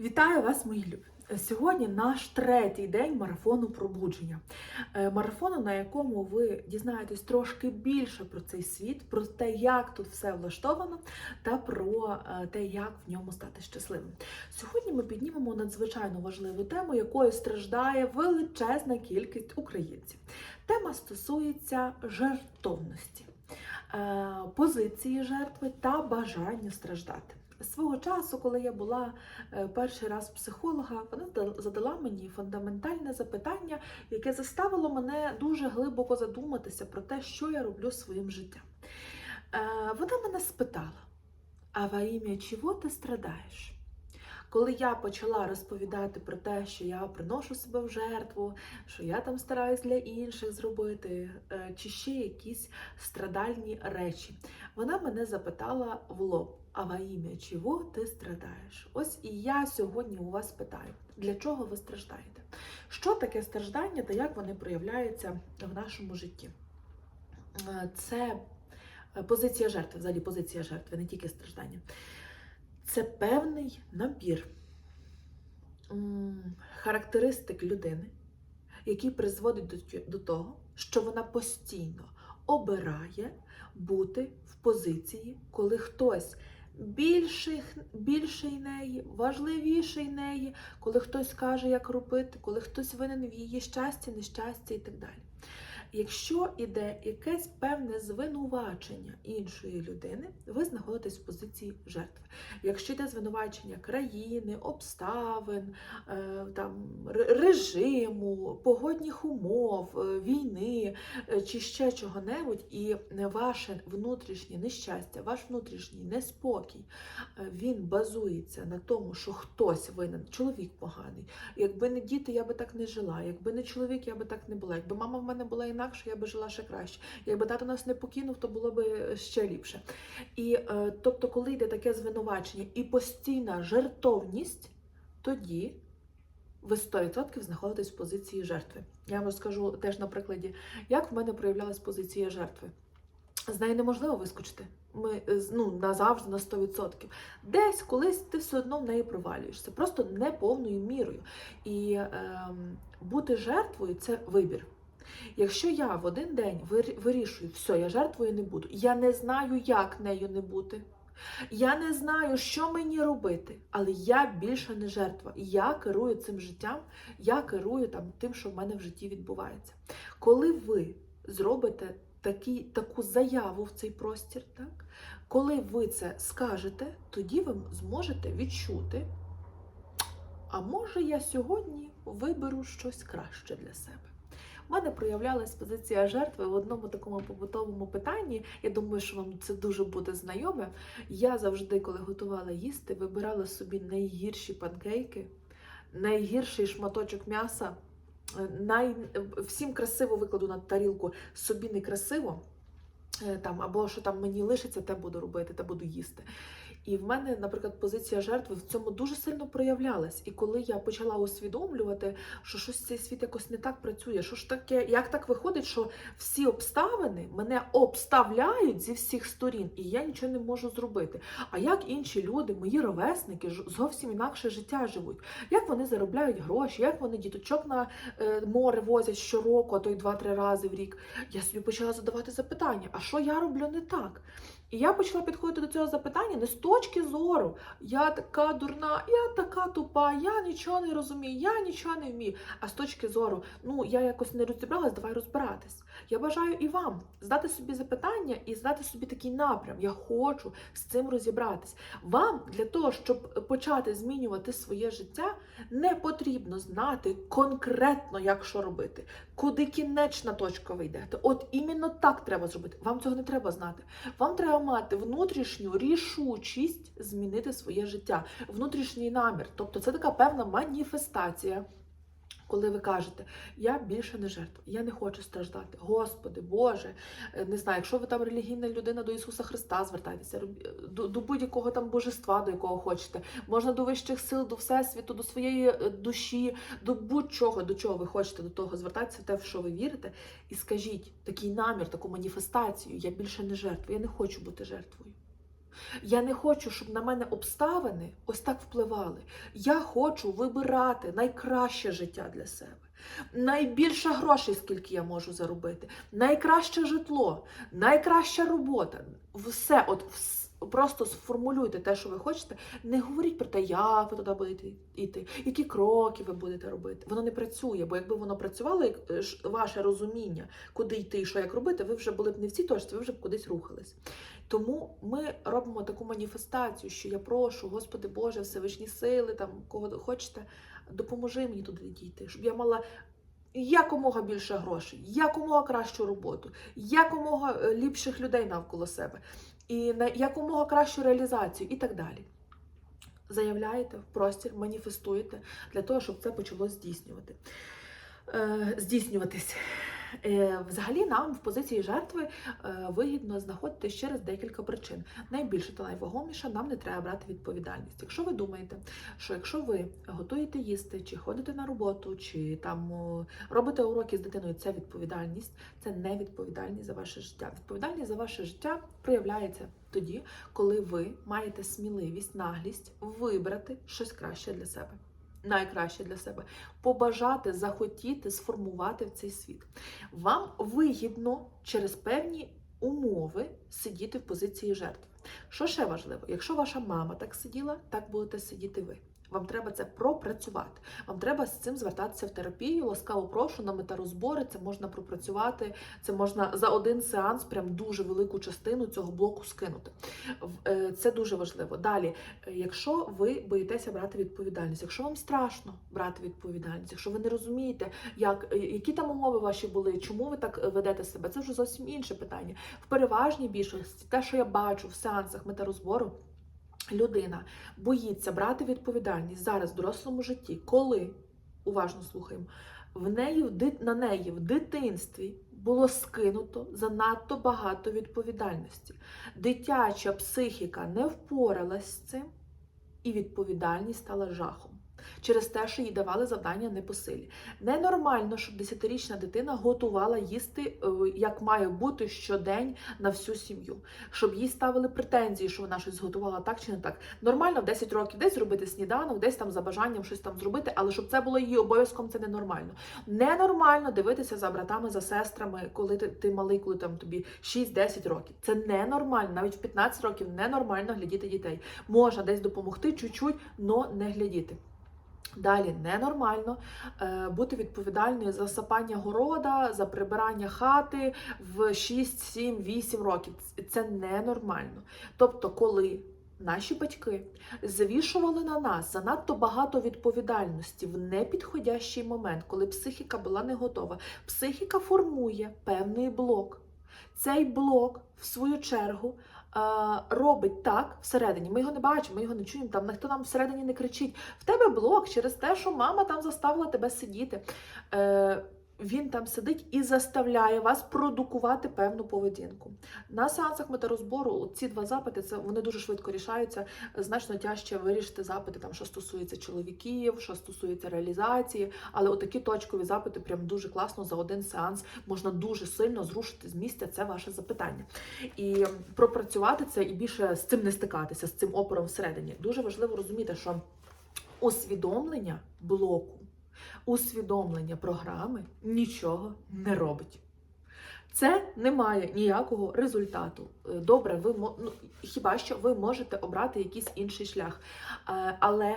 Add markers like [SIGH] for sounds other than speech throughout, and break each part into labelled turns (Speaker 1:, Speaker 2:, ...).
Speaker 1: Вітаю вас, мої любі! Сьогодні наш третій день марафону пробудження. Е, Марафону, на якому ви дізнаєтесь трошки більше про цей світ, про те, як тут все влаштовано, та про е, те, як в ньому стати щасливим. Сьогодні ми піднімемо надзвичайно важливу тему, якою страждає величезна кількість українців. Тема стосується жертовності, е, позиції жертви та бажання страждати. Свого часу, коли я була е, перший раз психолога, вона задала мені фундаментальне запитання, яке заставило мене дуже глибоко задуматися про те, що я роблю своїм життям. Е, Вона мене спитала: а во ім'я чого ти страдаєш? Коли я почала розповідати про те, що я приношу себе в жертву, що я там стараюсь для інших зробити, е, чи ще якісь страдальні речі, вона мене запитала в лоб: а во ім'я чого ти страдаєш? Ось і я сьогодні у вас питаю, для чого ви страждаєте? Що таке страждання та як вони проявляються в нашому житті? Е, Це позиція жертви, взагалі позиція жертви, не тільки страждання. Це певний набір характеристик людини, який призводить до, того, що вона постійно обирає бути в позиції, коли хтось більший, більший неї, важливіший неї, коли хтось каже, як робити, коли хтось винен в її щасті, нещасті і так далі. Якщо іде якесь певне звинувачення іншої людини, ви знаходитесь в позиції жертви. Якщо йде звинувачення країни, обставин, е, там, режиму, погодних умов, е, війни е, чи ще чого-небудь, і ваше внутрішнє нещастя, ваш внутрішній неспокій, е, він базується на тому, що хтось винен, чоловік поганий. Якби не діти, я би так не жила. Якби не чоловік, я би так не була. Якби мама в мене була інакше, я би жила ще краще. Якби тато нас не покинув, то було би ще ліпше. І тобто, коли йде таке звинувачення і постійна жертовність, тоді ви 100% знаходитесь в позиції жертви. Я вам розкажу теж на прикладі, як в мене проявлялась позиція жертви. З неї неможливо вискочити. Ми е, ну, назавжди на 100%. Десь колись ти все одно в неї провалюєшся, просто не повною мірою. І ем, бути жертвою це вибір. Якщо я в один день вир- вирішую, все, я жертвою не буду, я не знаю, як нею не бути. Я не знаю, що мені робити, але я більше не жертва. Я керую цим життям, я керую там тим, що в мене в житті відбувається. Коли ви зробите такі, таку заяву в цей простір, так? коли ви це скажете, тоді ви зможете відчути, а може я сьогодні виберу щось краще для себе. У мене проявлялась позиція жертви в одному такому побутовому питанні. Я думаю, що вам це дуже буде знайоме. Я завжди, коли готувала їсти, вибирала собі найгірші панкейки, найгірший шматочок м'яса. Най... Всім красиво викладу на тарілку, собі не красиво. е, Там, або що там мені лишиться, те буду робити, те буду їсти. І в мене, наприклад, позиція жертви в цьому дуже сильно проявлялась. І коли я почала усвідомлювати, що щось цей світ якось не так працює, що ж таке, як так виходить, що всі обставини мене обставляють зі всіх сторін, і я нічого не можу зробити. А як інші люди, мої ровесники, зовсім інакше життя живуть? Як вони заробляють гроші, як вони діточок на е, море возять щороку, а то й два-три рази в рік? Я собі почала задавати запитання: а що я роблю не так? І я почала підходити до цього запитання не з точки зору. Я така дурна, я така тупа, я нічого не розумію, я нічого не вмію. А з точки зору, ну я якось не розібралась, давай розбиратись. Я бажаю і вам здати собі запитання і здати собі такий напрям. Я хочу з цим розібратись. Вам для того, щоб почати змінювати своє життя, не потрібно знати конкретно, як що робити, куди кінечна точка ви йдете. От іменно так треба зробити. Вам цього не треба знати. Вам треба мати внутрішню рішучість змінити своє життя, внутрішній намір. Тобто це така певна маніфестація. Коли ви кажете, я більше не жертва, я не хочу страждати. Господи, Боже, е, не знаю, якщо ви там релігійна людина до Ісуса Христа, звертайтеся до, до будь-якого там божества, до якого хочете. Можна до вищих сил, до всесвіту, до своєї е, душі, до будь-чого, до чого ви хочете до того звертатися, те, в що ви вірите, і скажіть такий намір, таку маніфестацію. Я більше не жертва, я не хочу бути жертвою. Я не хочу, щоб на мене обставини ось так впливали. Я хочу вибирати найкраще життя для себе. Найбільше грошей, скільки я можу заробити, найкраще житло, найкраща робота. Все, от вс- просто сформулюйте те, що ви хочете. Не говоріть про те, як ви туди будете йти, які кроки ви будете робити. Воно не працює, бо якби воно працювало, як е, ваше розуміння, куди йти що як робити, ви вже були б не в цій точці, ви вже б кудись рухались. Тому ми робимо таку маніфестацію, що я прошу, Господи Боже, Всевишні сили, там кого хочете, допоможи мені туди дійти, щоб я мала. Якомога більше грошей, якомога кращу роботу, якомога е, ліпших людей навколо себе, і на якомога кращу реалізацію, і так далі. Заявляєте в простір, маніфестуєте для того, щоб це почало здійснювати. Е, здійснюватись. Е, Взагалі нам в позиції жертви е, вигідно знаходитись через декілька причин. Найбільше та найвагоміше нам не треба брати відповідальність. Якщо ви думаєте, що якщо ви готуєте їсти, чи ходите на роботу, чи там робите уроки з дитиною, це відповідальність, це не відповідальність за ваше життя. Відповідальність за ваше життя проявляється тоді, коли ви маєте сміливість, наглість вибрати щось краще для себе. Найкраще для себе побажати, захотіти сформувати в цей світ. Вам вигідно через певні умови сидіти в позиції жертви. Що ще важливо? Якщо ваша мама так сиділа, так будете сидіти ви. Вам треба це пропрацювати. Вам треба з цим звертатися в терапію. Ласкаво прошу на метарозбори. Це можна пропрацювати. Це можна за один сеанс прям дуже велику частину цього блоку скинути. Е, Це дуже важливо. Далі, е, якщо ви боїтеся брати відповідальність, якщо вам страшно брати відповідальність, якщо ви не розумієте, як е, які там умови ваші були, чому ви так ведете себе, це вже зовсім інше питання. В переважній більшості, те, що я бачу в сеансах метарозбору, людина боїться брати відповідальність зараз в дорослому житті, коли уважно слухаємо, в неї на неї в дитинстві було скинуто занадто багато відповідальності. Дитяча психіка не впоралась з цим, і відповідальність стала жахом. Через те, що їй давали завдання не по силі. Ненормально, щоб 10-річна дитина готувала їсти, е, як має бути щодень на всю сім'ю, щоб їй ставили претензії, що вона щось зготувала так чи не так. Нормально в 10 років десь зробити сніданок, десь там за бажанням щось там зробити, але щоб це було її обов'язком, це ненормально. Ненормально дивитися за братами, за сестрами, коли ти, ти малий, коли там тобі 6-10 років. Це ненормально. Навіть в 15 років ненормально глядіти дітей. Можна десь допомогти чуть-чуть, но не глядіти. Далі ненормально е, бути відповідальною за сапання города, за прибирання хати в 6, 7, 8 років. Це ненормально. Тобто, коли наші батьки завішували на нас занадто багато відповідальності в непідходящий момент, коли психіка була не готова, психіка формує певний блок. Цей блок, в свою чергу, робить так всередині. Ми його не бачимо, ми його не чуємо, там ніхто нам всередині не кричить. В тебе блок через те, що мама там заставила тебе сидіти. Е, він там сидить і заставляє вас продукувати певну поведінку. На сеансах метарозбору ці два запити це вони дуже швидко рішаються. Значно тяжче вирішити запити, там що стосується чоловіків, що стосується реалізації. Але отакі точкові запити прям дуже класно за один сеанс можна дуже сильно зрушити з місця це ваше запитання. І пропрацювати це і більше з цим не стикатися, з цим опором всередині. Дуже важливо розуміти, що усвідомлення блоку, усвідомлення програми нічого не робить. Це не має ніякого результату. Е, Добре, ви ну, хіба що ви можете обрати якийсь інший шлях, Е, але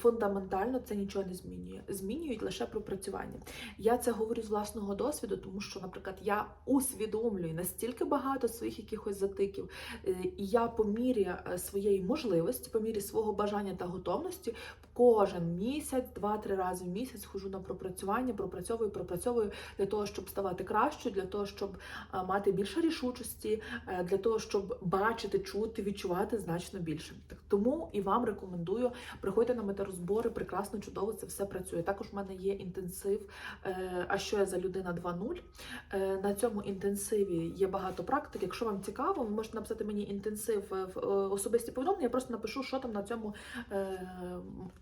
Speaker 1: фундаментально це нічого не змінює. Змінюють лише пропрацювання. Я це говорю з власного досвіду, тому що, наприклад, я усвідомлюю настільки багато своїх якихось затиків, е, і я по мірі своєї можливості, по мірі свого бажання та готовності, кожен місяць, два-три рази в місяць хожу на пропрацювання, пропрацьовую, пропрацьовую для того, щоб ставати кращою, для того, щоб е, мати більше рішучості, е, для того, щоб бачити, чути, відчувати значно більше. Так тому і вам рекомендую приходьте на метарозбори, прекрасно, чудово це все працює. Також в мене є інтенсив. е, А що я за людина 2.0? Е, На цьому інтенсиві є багато практик. Якщо вам цікаво, ви можете написати мені інтенсив в особисті повідомлення. Я просто напишу, що там на цьому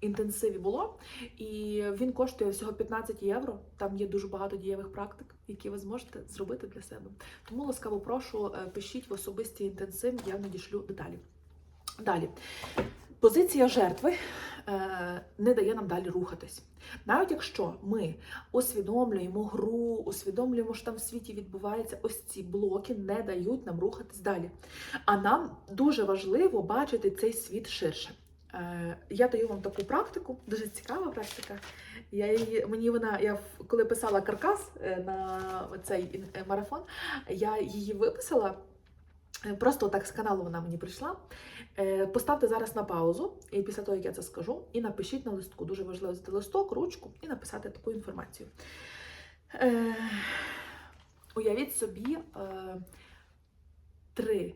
Speaker 1: інтенсиві було. І він коштує всього 15 євро. Там є дуже багато дієвих практик, які ви зможете зробити для себе. Тому ласкаво прошу, е, пишіть в особисті інтенсив, я надішлю деталі. Далі. Позиція жертви е, не дає нам далі рухатись. Навіть якщо ми усвідомлюємо гру, усвідомлюємо, що там в світі відбувається, ось ці блоки не дають нам рухатись далі. А нам дуже важливо бачити цей світ ширше. Е, Я даю вам таку практику, дуже цікава практика. Я її, мені вона, я коли писала каркас е, на цей е, марафон, я її виписала. Просто так з каналу вона мені прийшла. Поставте зараз на паузу, і після того, як я це скажу, і напишіть на листку. Дуже важливо взяти листок, ручку і написати таку інформацію. Уявіть собі три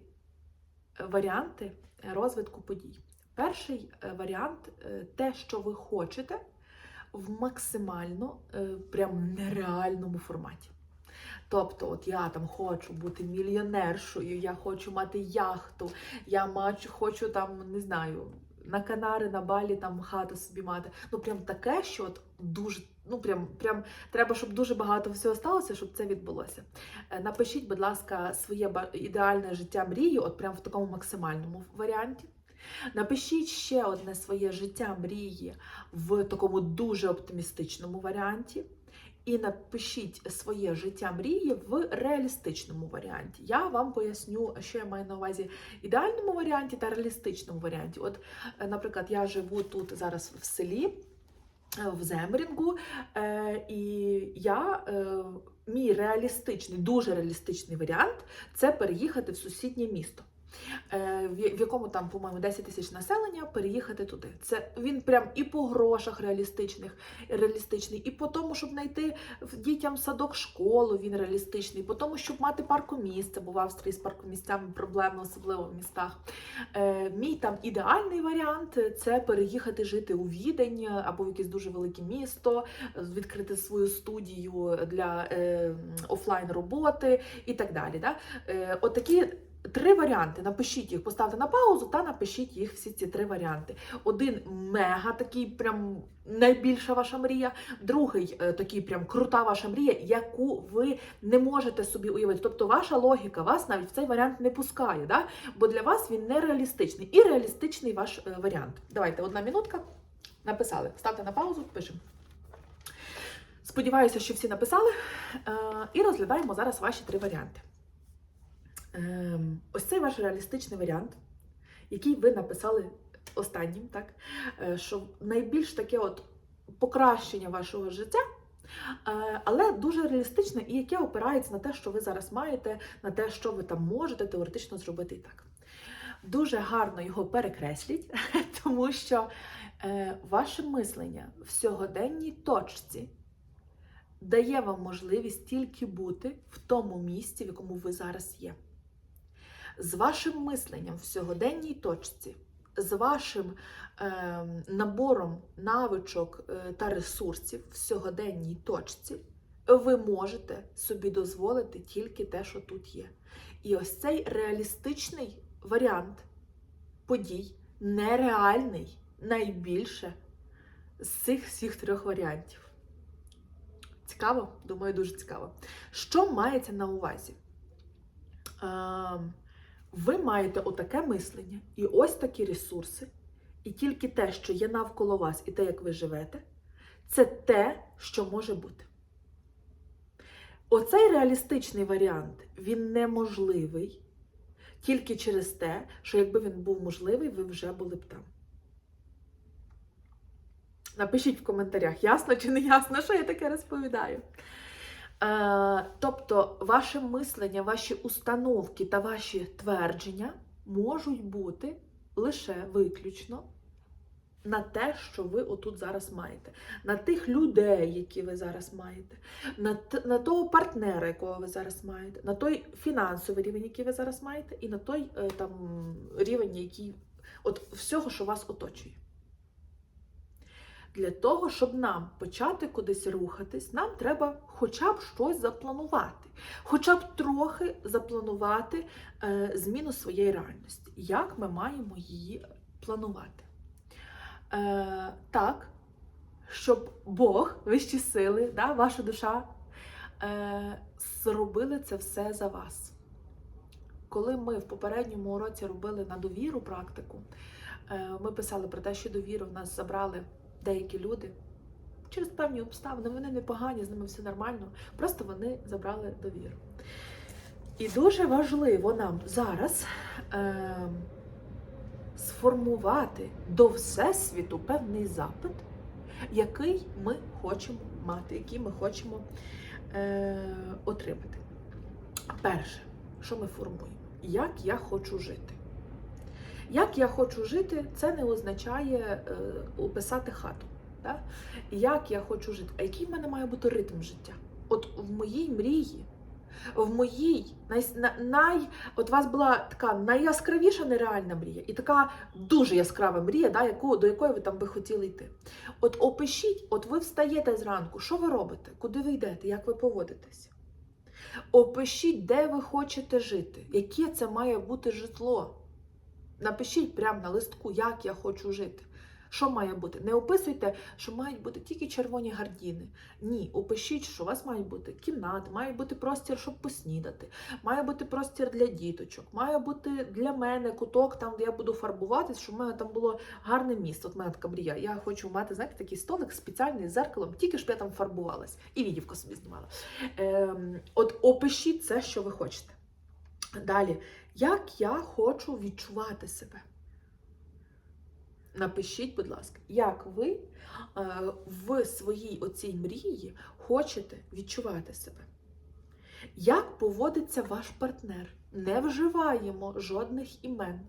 Speaker 1: варіанти розвитку подій. Перший е, варіант е, те, що ви хочете в максимально е, прям нереальному форматі. Тобто, от я там хочу бути мільйонершою, я хочу мати яхту, я мачу, хочу там, не знаю, на Канари, на Балі там хату собі мати. Ну, прям таке, що от дуже, ну прям, прям треба, щоб дуже багато всього сталося, щоб це відбулося. Напишіть, будь ласка, своє ідеальне життя мрії, от прям в такому максимальному варіанті. Напишіть ще одне своє життя мрії в такому дуже оптимістичному варіанті. І напишіть своє життя мрії в реалістичному варіанті. Я вам поясню, що я маю на увазі ідеальному варіанті та реалістичному варіанті. От, е, наприклад, я живу тут зараз в селі. е, В Земрінгу, е, і я мій реалістичний, дуже реалістичний варіант це переїхати в сусіднє місто. Е, в якому там, по-моєму, 10 тисяч населення, переїхати туди. Це він прям і по грошах реалістичних, реалістичний, і по тому, щоб знайти дітям садок, школу, він реалістичний, по тому, щоб мати паркомісце, бо в Австрії з паркомісцями проблеми, особливо в містах. Е, мій там ідеальний варіант це переїхати жити у Відень або в якесь дуже велике місто, відкрити свою студію для е, офлайн роботи і так далі. Да? Отакі три варіанти. Напишіть їх, поставте на паузу та напишіть їх всі ці три варіанти. Один мега такий, прям найбільша ваша мрія. Другий е, такий прям крута ваша мрія, яку ви не можете собі уявити. Тобто ваша логіка вас навіть в цей варіант не пускає, да? бо для вас він нереалістичний. І реалістичний ваш е, варіант. Давайте, одна минутка. Написали. Ставте на паузу, пишемо. Сподіваюся, що всі написали. Е, і розглядаємо зараз ваші три варіанти. Ем, ось цей ваш реалістичний варіант, який ви написали останнім, так? Е, що найбільш таке от покращення вашого життя, е, але дуже реалістичне і яке опирається на те, що ви зараз маєте, на те, що ви там можете теоретично зробити і так. Дуже гарно його перекресліть, [LAUGHS] тому що е, ваше мислення в сьогоденній точці дає вам можливість тільки бути в тому місці, в якому ви зараз є. З вашим мисленням в сьогоденній точці, з вашим е, набором навичок е, та ресурсів в сьогоденній точці, ви можете собі дозволити тільки те, що тут є. І ось цей реалістичний варіант подій, нереальний найбільше з цих всіх трьох варіантів. Цікаво? Думаю, дуже цікаво. Що мається на увазі? Ем, ви маєте отаке мислення і ось такі ресурси, і тільки те, що є навколо вас, і те, як ви живете, це те, що може бути. Оцей реалістичний варіант, він неможливий тільки через те, що якби він був можливий, ви вже були б там. Напишіть в коментарях, ясно чи не ясно, що я таке розповідаю. Е, тобто, ваше мислення, ваші установки та ваші твердження можуть бути лише виключно на те, що ви отут зараз маєте, на тих людей, які ви зараз маєте, на, на того партнера, якого ви зараз маєте, на той фінансовий рівень, який ви зараз маєте, і на той е, там рівень, який от всього, що вас оточує. Для того, щоб нам почати кудись рухатись, нам треба хоча б щось запланувати, хоча б трохи запланувати е, зміну своєї реальності. Як ми маємо її планувати? Е, так, щоб Бог, вищі сили, да, ваша душа е, зробили це все за вас. коли ми в попередньому уроці робили на довіру практику, е, ми писали про те, що довіру в нас забрали деякі люди через певні обставини. Вони не погані, з ними все нормально. Просто вони забрали довіру. І дуже важливо нам зараз е, сформувати до Всесвіту певний запит, який ми хочемо мати, який ми хочемо е, отримати. Перше, що ми формуємо? Як я хочу жити? Як я хочу жити, це не означає е, описати хату. Да? Як я хочу жити? А який в мене має бути ритм життя? От в моїй мрії, в моїй най, от у вас була така найяскравіша нереальна мрія, і така дуже яскрава мрія, да, яку, до якої ви там би хотіли йти. От опишіть, от ви встаєте зранку, що ви робите, куди ви йдете, як ви поводитесь? Опишіть, де ви хочете жити, яке це має бути житло. Напишіть прямо на листку, як я хочу жити. Що має бути? Не описуйте, що мають бути тільки червоні гардіни. Ні, опишіть, що у вас має бути кімната, має бути простір, щоб поснідати, має бути простір для діточок, має бути для мене куток, там, де я буду фарбуватись, щоб в мене там було гарне місце. От мене така мрія. Я хочу мати, знаєте, такий столик спеціальний з зеркалом, тільки щоб я там фарбувалась. І відівку собі знімала. Ем, от опишіть це, що ви хочете. Далі, як я хочу відчувати себе. Напишіть, будь ласка, як ви е, в своїй оцій мрії хочете відчувати себе. Як поводиться ваш партнер? Не вживаємо жодних імен,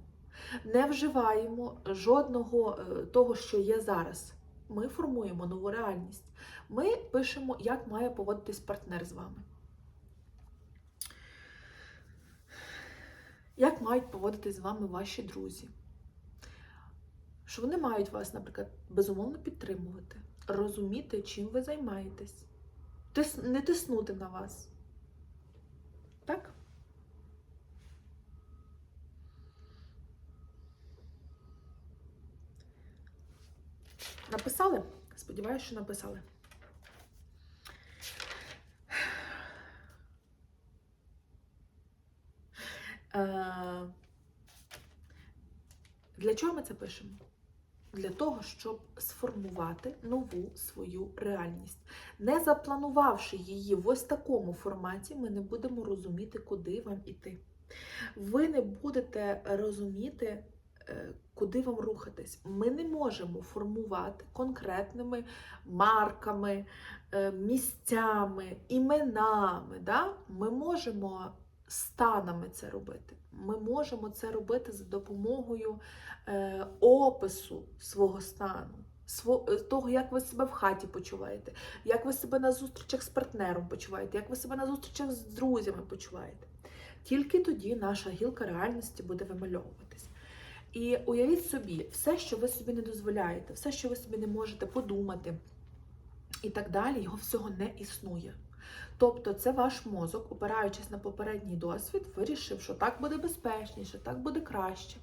Speaker 1: не вживаємо жодного е, того, що є зараз. Ми формуємо нову реальність. Ми пишемо, як має поводитись партнер з вами. Як мають поводитись з вами ваші друзі? Що вони мають вас, наприклад, безумовно підтримувати, розуміти, чим ви займаєтесь, тис... не тиснути на вас. Так? Написали? Сподіваюся, що написали. Е, Для чого ми це пишемо? Для того, щоб сформувати нову свою реальність. Не запланувавши її в ось такому форматі, ми не будемо розуміти, куди вам іти. Ви не будете розуміти, е, куди вам рухатись. Ми не можемо формувати конкретними марками, е, місцями, іменами. Да? Ми можемо станами це робити. Ми можемо це робити за допомогою е, опису свого стану, е, того, як ви себе в хаті почуваєте, як ви себе на зустрічах з партнером почуваєте, як ви себе на зустрічах з друзями почуваєте. Тільки тоді наша гілка реальності буде вимальовуватись. І уявіть собі, все, що ви собі не дозволяєте, все, що ви собі не можете подумати, і так далі, його всього не існує. Тобто це ваш мозок, опираючись на попередній досвід, вирішив, що так буде безпечніше, так буде краще,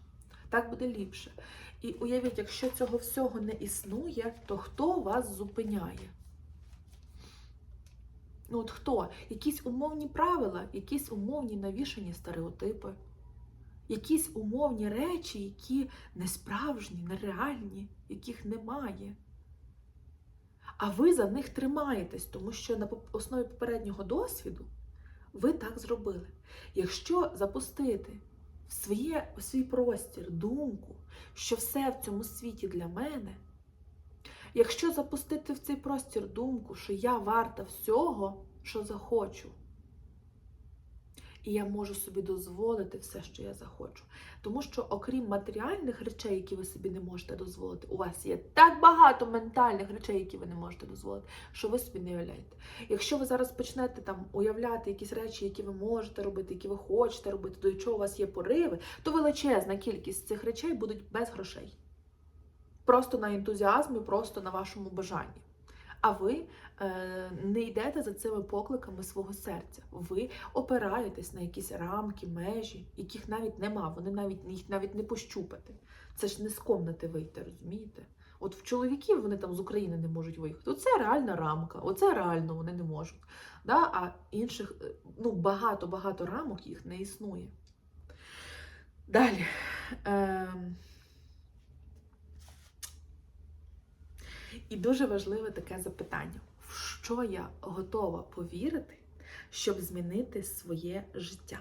Speaker 1: так буде ліпше. І уявіть, якщо цього всього не існує, то хто вас зупиняє? Ну от хто? Якісь умовні правила, якісь умовні навішані стереотипи, якісь умовні речі, які не справжні, нереальні, яких немає. А ви за них тримаєтесь, тому що на основі попереднього досвіду ви так зробили. Якщо запустити в, своє, в свій простір думку, що все в цьому світі для мене, якщо запустити в цей простір думку, що я варта всього, що захочу, і я можу собі дозволити все, що я захочу. Тому що, окрім матеріальних речей, які ви собі не можете дозволити, у вас є так багато ментальних речей, які ви не можете дозволити, що ви собі не уявляєте. Якщо ви зараз почнете там уявляти якісь речі, які ви можете робити, які ви хочете робити, до чого у вас є пориви, то величезна кількість цих речей будуть без грошей. Просто на ентузіазмі, просто на вашому бажанні. А ви е, не йдете за цими покликами свого серця. Ви опираєтесь на якісь рамки, межі, яких навіть нема. Вони навіть їх навіть не пощупати. Це ж не з комнати вийти, розумієте? От в чоловіків вони там з України не можуть виїхати. Оце реальна рамка, оце реально вони не можуть. Да? А інших, е, ну багато-багато рамок їх не існує. Далі. Ем... І дуже важливе таке запитання: в що я готова повірити, щоб змінити своє життя?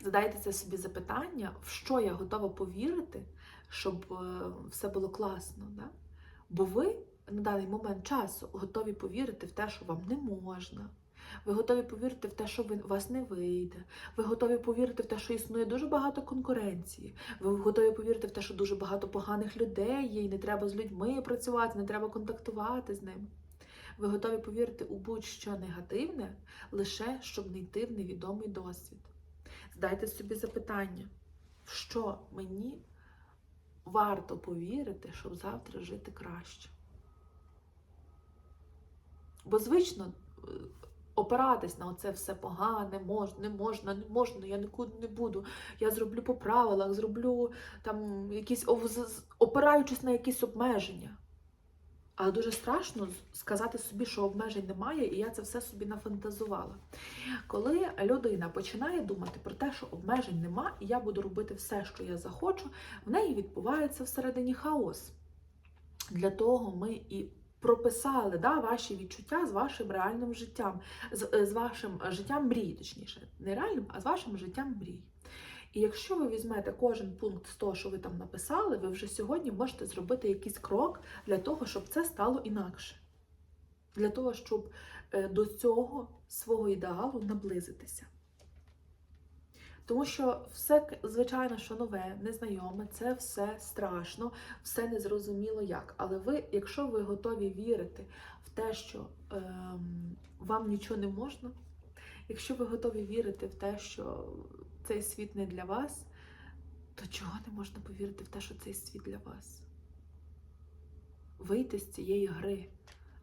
Speaker 1: Задайте це собі запитання, в що я готова повірити, щоб е, все було класно. Да? Бо ви на даний момент часу готові повірити в те, що вам не можна. Ви готові повірити в те, що у вас не вийде. Ви готові повірити в те, що існує дуже багато конкуренції. Ви готові повірити в те, що дуже багато поганих людей є, і не треба з людьми працювати, не треба контактувати з ними. Ви готові повірити у будь-що негативне, лише щоб не йти в невідомий досвід. Задайте собі запитання, в що мені варто повірити, щоб завтра жити краще. Бо звично е, опиратись на оце все погане, можна, не можна, не можна, я нікуди не буду. Я зроблю по правилах, зроблю там якісь опираючись на якісь обмеження. Але дуже страшно сказати собі, що обмежень немає, і я це все собі нафантазувала. Коли людина починає думати про те, що обмежень нема, і я буду робити все, що я захочу, в неї відбувається всередині хаос. Для того ми і прописали да, ваші відчуття з вашим реальним життям, з, е, з вашим життям мрій, точніше, не реальним, а з вашим життям мрій. І якщо ви візьмете кожен пункт з того, що ви там написали, ви вже сьогодні можете зробити якийсь крок для того, щоб це стало інакше. Для того, щоб е, до цього свого ідеалу наблизитися. Тому що все, звичайно, що нове, незнайоме, це все страшно, все незрозуміло як. Але ви, якщо ви готові вірити в те, що ем, вам нічого не можна, якщо ви готові вірити в те, що цей світ не для вас, то чого не можна повірити в те, що цей світ для вас? Вийти з цієї гри.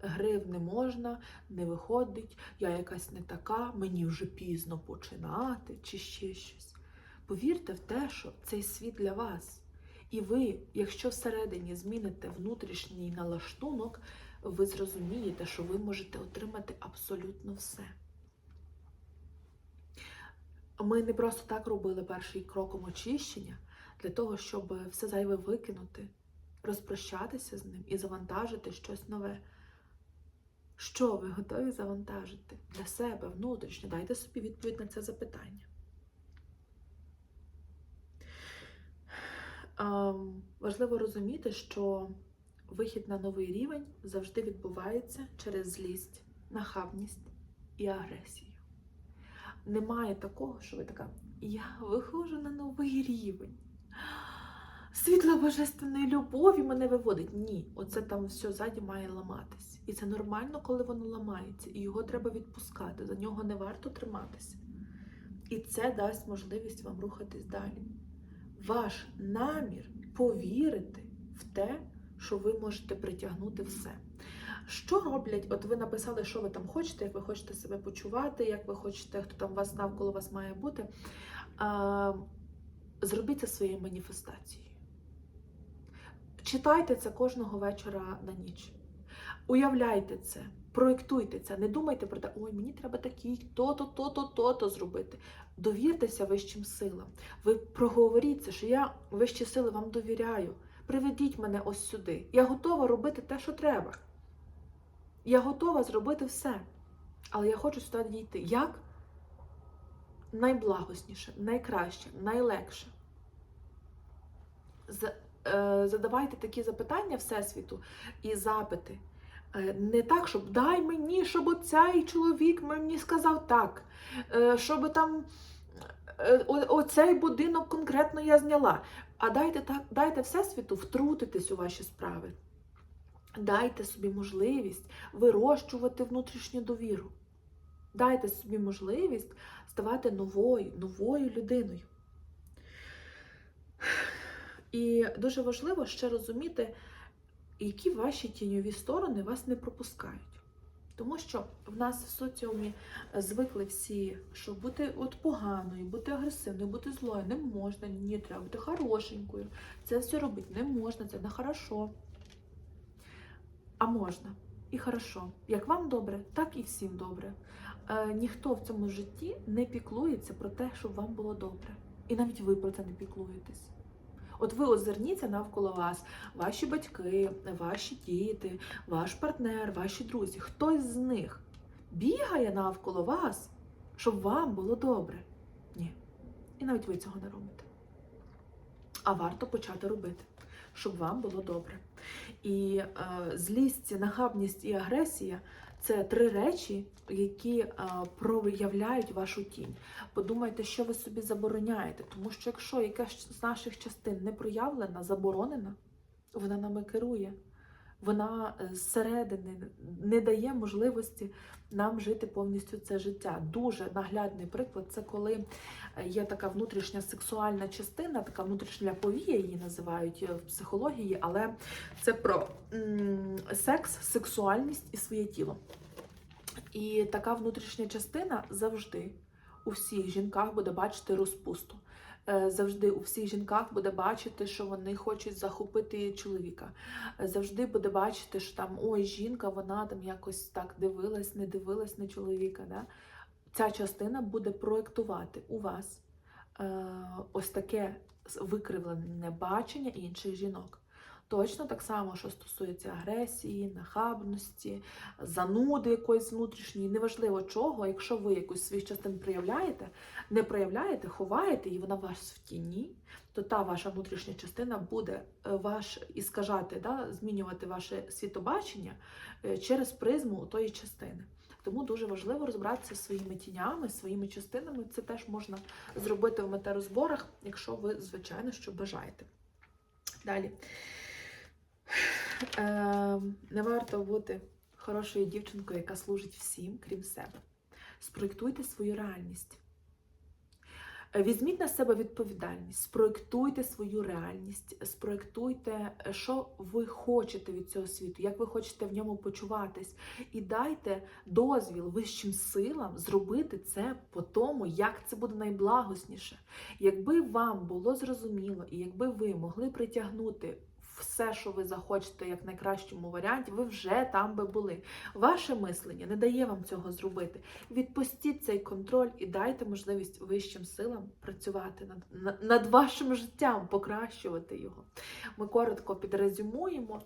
Speaker 1: Гри в не можна, не виходить, я якась не така, мені вже пізно починати чи ще щось. Повірте в те, що цей світ для вас. І ви, якщо всередині зміните внутрішній налаштунок, ви зрозумієте, що ви можете отримати абсолютно все. Ми не просто так робили перший кроком очищення для того, щоб все зайве викинути, розпрощатися з ним і завантажити щось нове. Що ви готові завантажити для себе внутрішньо? Дайте собі відповідь на це запитання. Ем, важливо розуміти, що вихід на новий рівень завжди відбувається через злість, нахабність і агресію. Немає такого, що ви така, я виходжу на новий рівень. Світла божественної любові мене виводить. Ні, оце там все ззаді має ламатись. І це нормально, коли воно ламається, і його треба відпускати. За нього не варто триматися. І це дасть можливість вам рухатись далі. Ваш намір повірити в те, що ви можете притягнути все. Що роблять? От ви написали, що ви там хочете, як ви хочете себе почувати, як ви хочете, хто там вас навколо вас має бути. Зробіть це своєю маніфестацією. Читайте це кожного вечора на ніч. Уявляйте це, проєктуйте це. Не думайте про те, ой, мені треба такий, то-то, то-то, то-то зробити. Довіртеся вищим силам. Ви проговоріть це, що я вищі сили вам довіряю. Приведіть мене ось сюди. Я готова робити те, що треба. Я готова зробити все. Але я хочу сюди дійти. Як? Найблагосніше, найкраще, найлегше. З- Задавайте такі запитання Всесвіту і запити. Е, Не так, щоб дай мені, щоб оцей чоловік мені сказав так, е, щоб там е, оцей будинок конкретно я зняла. А дайте так, дайте Всесвіту втрутитись у ваші справи. Дайте собі можливість вирощувати внутрішню довіру. Дайте собі можливість ставати новою, новою людиною. І дуже важливо ще розуміти, які ваші тіньові сторони вас не пропускають. Тому що в нас в соціумі звикли всі, що бути от поганою, бути агресивною, бути злою не можна, ні, треба бути хорошенькою. Це все робити не можна, це не хорошо. А можна. і хорошо. Як вам добре, так і всім добре. Е, ніхто в цьому житті не піклується про те, щоб вам було добре. І навіть ви про це не піклуєтесь. От ви озирніться навколо вас, ваші батьки, ваші діти, ваш партнер, ваші друзі. Хтось з них бігає навколо вас, щоб вам було добре. Ні. І навіть ви цього не робите. А варто почати робити, щоб вам було добре. І е, злість, нахабність і агресія це три речі, які проявляють вашу тінь. Подумайте, що ви собі забороняєте, тому що якщо якась з наших частин не проявлена, заборонена, вона нами керує. Вона е, зсередини не дає можливості нам жити повністю це життя. Дуже наглядний приклад це коли е, є така внутрішня сексуальна частина, така внутрішня повія її називають е, в психології, але це про секс, сексуальність і своє тіло. І така внутрішня частина завжди у всіх жінках буде бачити розпусту. Е, Завжди у всіх жінках буде бачити, що вони хочуть захопити чоловіка. Е, Завжди буде бачити, що там ой, жінка, вона там якось так дивилась, не дивилась на чоловіка. Да? Ця частина буде проєктувати у вас е, ось таке викривлене бачення інших жінок. Точно так само, що стосується агресії, нахабності, зануди якоїсь внутрішньої, неважливо чого, якщо ви якусь своїх частин проявляєте, не проявляєте, ховаєте, і вона вас в тіні, то та ваша внутрішня частина буде е, ваш іскажати, да, змінювати ваше світобачення е, через призму тої частини. Тому дуже важливо розбиратися своїми тінями, своїми частинами. Це теж можна зробити в метарозборах, якщо ви, звичайно, що бажаєте. Далі. Е, не варто бути хорошою дівчинкою, яка служить всім, крім себе. Спроєктуйте свою реальність. Е, Візьміть на себе відповідальність, спроєктуйте свою реальність, спроєктуйте, е, що ви хочете від цього світу, як ви хочете в ньому почуватись, і дайте дозвіл вищим силам зробити це по тому, як це буде найблагосніше. Якби вам було зрозуміло, і якби ви могли притягнути все, що ви захочете, як найкращому варіанті, ви вже там би були. Ваше мислення не дає вам цього зробити. Відпустіть цей контроль і дайте можливість вищим силам працювати над, на- над вашим життям, покращувати його. Ми коротко підрезюмуємо.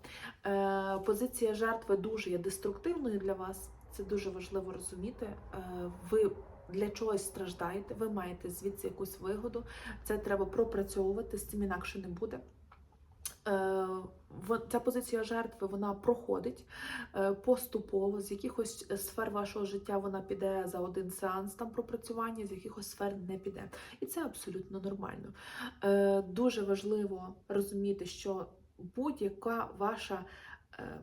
Speaker 1: Е, позиція жертви дуже є деструктивною для вас. Це дуже важливо розуміти. Е, ви для чогось страждаєте, ви маєте звідси якусь вигоду. Це треба пропрацьовувати, з цим інакше не буде. Е, Ця позиція жертви вона проходить е, поступово. З якихось сфер вашого життя вона піде за один сеанс там пропрацювання, з якихось сфер не піде. І це абсолютно нормально. Е, Дуже важливо розуміти, що будь-яка ваша е,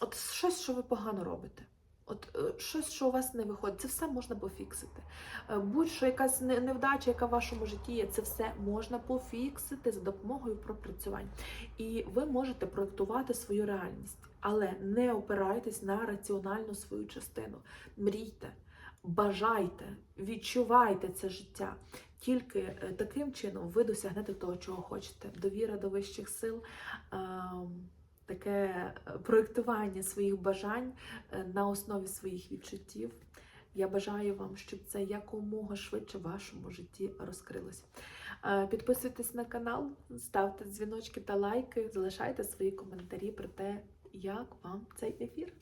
Speaker 1: от щось, що ви погано робите. От е, щось, що у вас не виходить, це все можна пофіксити. Е, Будь-що якась невдача, яка в вашому житті є, це все можна пофіксити за допомогою пропрацювань. І ви можете проєктувати свою реальність, але не опирайтесь на раціональну свою частину. Мрійте, бажайте, відчувайте це життя. Тільки е, таким чином ви досягнете того, чого хочете. Довіра до вищих сил. Таке проєктування своїх бажань е, на основі своїх відчуттів. Я бажаю вам, щоб це якомога швидше в вашому житті розкрилося. Е, Підписуйтесь на канал, ставте дзвіночки та лайки, залишайте свої коментарі про те, як вам цей ефір.